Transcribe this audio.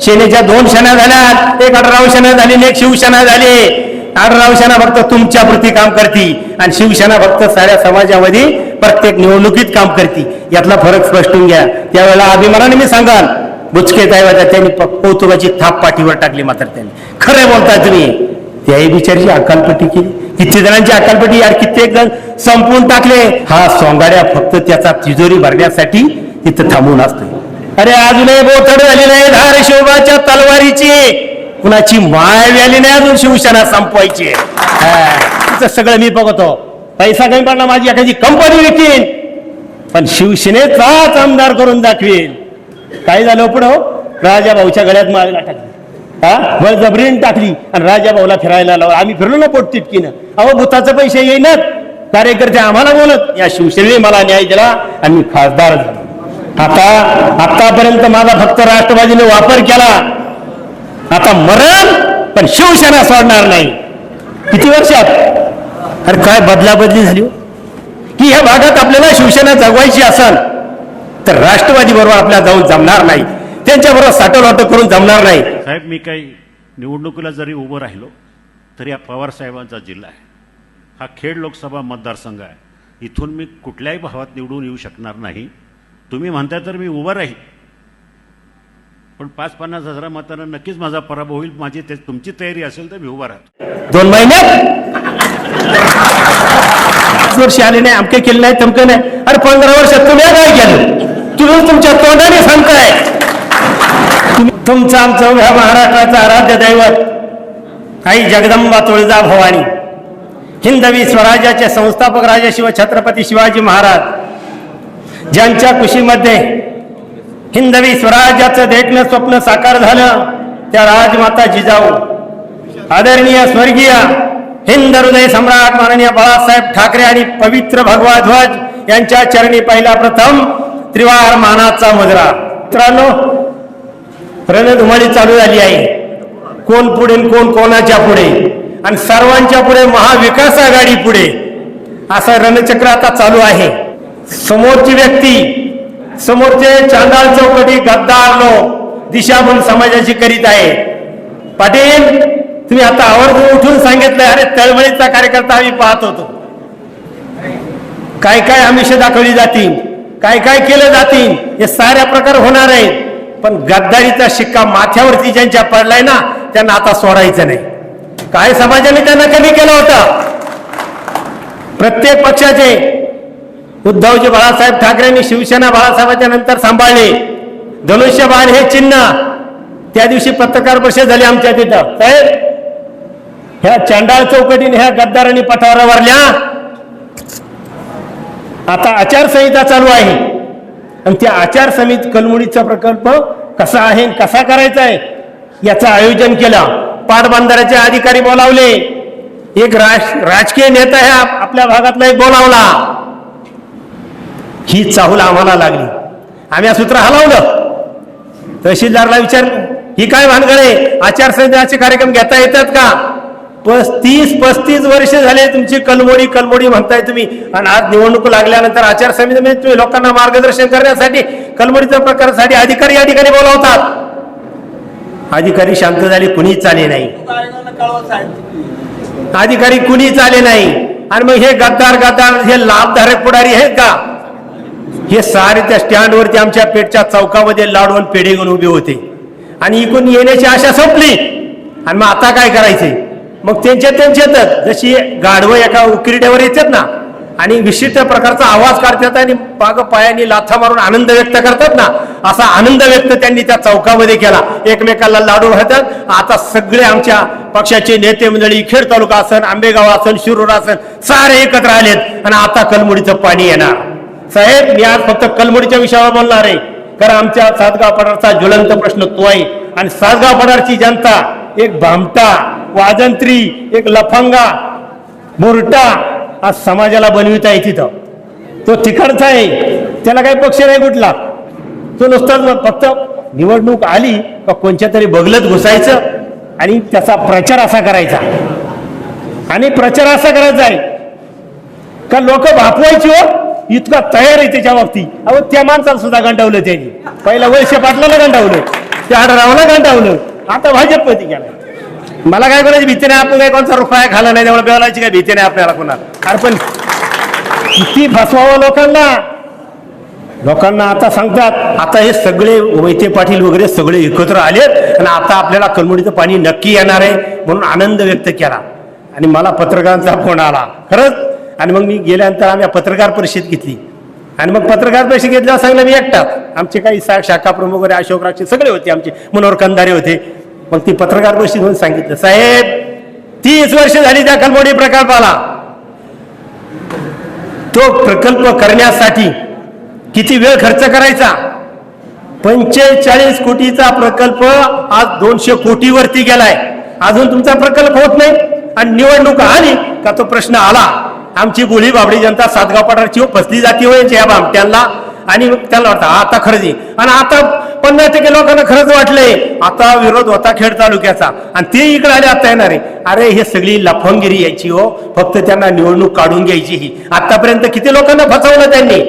सेनेच्या दोन शना झाल्यात. एक अठराव शना झाली एक शिवसेना झाली. अठराव सेना फक्त तुमच्या प्रती काम करती. आणि शिवसेना फक्त साऱ्या समाजामध्ये प्रत्येक निवडणुकीत काम करती. यातला फरक स्पष्ट होऊन घ्या. त्यावेळेला अभिमानाने मी सांगाल बुचके होत्या त्यांनी कौतुकाची थाप पाठीवर टाकली मात्र त्यांनी. खरं बोलताय तुम्ही. त्याही बिचारीची अकालपट्टी केली. किती जणांची अकालपट्टी यार कित्येक जण संपवून टाकले. हा सोंगाड्या फक्त त्याचा तिजोरी भरण्यासाठी तिथं थांबून असतो अरे अजूनही बोथड झाली नाही धार शिवबाच्या तलवारीची. कुणाची माय व्याली नाही अजून शिवसेना संपवायची. हा, तिचं सगळं मी बघतो. पैसा कमी पडला माझी एखादी कंपनी विकीन. पण शिवसेनेचाच आमदार करून दाखवीन. काय झालं पुढं हो? राजा भाऊच्या गळ्यात माळला टाकली हा? बळजबरीने टाकली आणि राजा भाऊला फिरायला लावला. आम्ही फिरलो ना पोट तिटकीनं अहो भूताचे पैसे येईनात. कार्यकर्ते आम्हाला बोलत या शिवसेनेने मला न्याय दिला आणि मी खासदार झालो. आता आतापर्यंत माझा फक्त राष्ट्रवादीने वापर केला. आता मरण पण शिवसेना सोडणार नाही. किती वर्षात? अरे काय बदलाबदली झाली हो? की ह्या भागात आपल्याला शिवसेना जगवायची असेल तर राष्ट्रवादी बरोबर आपल्याला जाऊन जमणार नाही. त्यांच्याबरोबर साठवलाट करून जमणार नाही. साहेब मी काही निवडणुकीला जरी उभं राहिलो तरी हा पवार साहेबांचा जिल्हा आहे. हा खेड लोकसभा मतदारसंघ आहे. इथून मी कुठल्याही भावात निवडून येऊ शकणार नाही. तुम्ही म्हणताय तर मी उभं राहील पण पाच पन्नास हजारा मतांना नक्कीच माझा पराभव होईल माझी ते तुमची तयारी असेल तर मी उभा राहतो. दोन महिन्यात पाच वर्ष आले नाही अमके केले नाही तमके नाही. अरे पंधरा वर्षात तुम्ही काय केलं? तुम्ही तुमच्या तोंडाने सांगताय. तुमचा तुमचं आमचं ह्या महाराष्ट्राचा आराध्य दैवत आई जगदंबा तुळजा भवानी हिंदवी स्वराज्याचे संस्थापक राजा शिव छत्रपती शिवाजी महाराज ज्यांच्या कुशीमध्ये हिंदवी स्वराज्याचं देखणं स्वप्न साकार झालं त्या राजमाता जिजाऊ आदरणीय स्वर्गीय हिंद हृदय सम्राट माननीय बाळासाहेब ठाकरे आणि पवित्र भगवा ध्वज यांच्या चरणी पहिला प्रथम त्रिवार मानाचा मुजरा. मित्रांनो रणधुमाळी चालू झाली आहे. कोण पुढे कोण कोणाच्या पुढे? आणि सर्वांच्या पुढे महाविकास आघाडी पुढे. असं रणचक्र आता चालू आहे. समोरची व्यक्ती समोरचे चांदाल चौकटी गद्दार लोक दिशाभूल समाजाची करीत आहे. पाटील तुम्ही आता आवर्जून उठून सांगितलं अरे तळमळीचा कार्यकर्ता आम्ही पाहत होतो. काय काय आमिष दाखवली जातील काय काय केलं जातील हे साऱ्या प्रकार होणार आहेत. पण गद्दारीचा शिक्का माथ्यावरती ज्यांच्या पडलाय ना त्यांना आता सोडायचं नाही. काय समाजाने त्यांना कमी केलं होतं? प्रत्येक पक्षाचे उद्धवजी बाळासाहेब ठाकरेंनी शिवसेना बाळासाहेबांच्या नंतर सांभाळले. धनुष्यबाण हे चिन्ह त्या दिवशी पत्रकार परिषद झाली आमच्या तिथं. साहेब ह्या चांडाळ चौकटीने ह्या गद्दारांनी पठारावरल्या आता आचारसंहिता चालू आहे. आणि त्या आचारसंहित कलमुडीचा प्रकल्प कसा आहे कसा करायचा आहे याचं आयोजन केलं. पाटबंधाऱ्याचे अधिकारी बोलावले. एक राज राजकीय नेता ह्या आपल्या भागातला एक बोलावला. ही चाहूल आम्हाला लागली. आम्ही हा सूत्र हलवलं. तहसीलदारला विचारलं ही काय भानगड आहे? आचारसंहितेचे कार्यक्रम घेता येतात का? पस्तीस पस्तीस वर्ष झाले तुमची कलमोडी कलमोडी म्हणताय तुम्ही. आणि आज निवडणूक लागल्यानंतर आचारसंहितेमध्ये म्हणजे तुम्ही लोकांना मार्गदर्शन करण्यासाठी कलमोडीच्या प्रकारासाठी अधिकारी या ठिकाणी बोलावतात. अधिकारी शांत झाले कुणीच आले नाही. अधिकारी कुणीच आले नाही. आणि मग हे गद्दार गद्दार हे लाभधारक पुढारी आहेत का? हे सारे त्या स्टँडवरती आमच्या पेठच्या चौकामध्ये लाडून पेढे घेऊन उभे होते. आणि इकून येण्याची आशा संपली. आणि मग आता काय करायचे? मग त्यांच्या त्यांच्यातच जशी गाढवं एका उकिरड्यावर येतात ना आणि विशिष्ट प्रकारचा आवाज काढतात आणि पाग पायाने लाथा मारून आनंद व्यक्त करतात ना असा आनंद व्यक्त त्यांनी त्या चौकामध्ये केला. एकमेकाला लाडू घालतात. आता सगळे आमच्या पक्षाचे नेते मंडळी खेड तालुका असन आंबेगाव असन शिरूर असन सारे एकत्र आलेत. आणि आता कलमुडीचं पाणी येणार. साहेब मी आज फक्त कलमुडीच्या विषयावर बोलणार आहे. कारण आमच्या सातगाव पठारचा ज्वलंत प्रश्न तो आहे. आणि सातगाव पठारची जनता एक भामटा वाजंत्री एक लफंगा मुरटा आज समाजाला बनवित आहे तिथं. तो तिकडचा आहे. त्याला काही पक्ष नाही कुठला. तो नुसताच फक्त निवडणूक आली का कोणत्या तरी बगलत घुसायचं आणि त्याचा प्रचार असा करायचा. आणि प्रचार असा करायचा आहे. का लोक भापवायची हो? इतका तयार आहे त्याच्या बाबतीत. अहो त्या माणसाला सुद्धा गंडावलं त्यांनी. पहिला वैश्य पाटलाला गंडावलं. त्या आडरावला गांडावलं. आता भाजपमध्ये गेला मला काय करायची? भीती नाही आपण काय कोणता रुपया खाला नाही त्यामुळे बेवलायची काय भीती नाही आपल्याला कोणाला अरे पण किती फसवावं लोकांना. लोकांना आता सांगतात आता हे सगळे वैते पाटील वगैरे सगळे एकत्र आलेत आणि आता आपल्याला कलमुडीचं पाणी नक्की येणार आहे म्हणून आनंद व्यक्त केला. आणि मला पत्रकारांचा फोन आला. खरंच आणि मग मी गेल्यानंतर आम्ही पत्रकार परिषद घेतली. आणि मग पत्रकार परिषद घेतल्यावर सांगलं मी एकटा. आमचे काही सा शाखा प्रमुख वगैरे अशोक राक्षे सगळे होते आमचे. मनोहर कंधारे होते. मग ती पत्रकार परिषद म्हणून सांगितलं साहेब तीस वर्ष झाली त्या कलमोडी प्रकल्पाला. तो प्रकल्प करण्यासाठी किती वेळ खर्च करायचा? पंचेचाळीस कोटीचा प्रकल्प आज दोनशे कोटीवरती गेलाय. अजून तुमचा प्रकल्प होत नाही. आणि निवडणूक आली का तो प्रश्न आला? आमची गोळी बाबडी जनता सातगाव पठारची हो, फसली जाती होय या बामट्यांना आणि त्याला वाटतं आता खरंच आहे. आणि आता पन्नास टक्के लोकांना खरंच वाटलंय. आता विरोध होता खेड तालुक्याचा. आणि ते इकडे आले आता येणार आहे. अरे हे सगळी लफंगिरी यायची हो. फक्त त्यांना निवडणूक काढून घ्यायची ही. आतापर्यंत किती लोकांना फसवलं त्यांनी?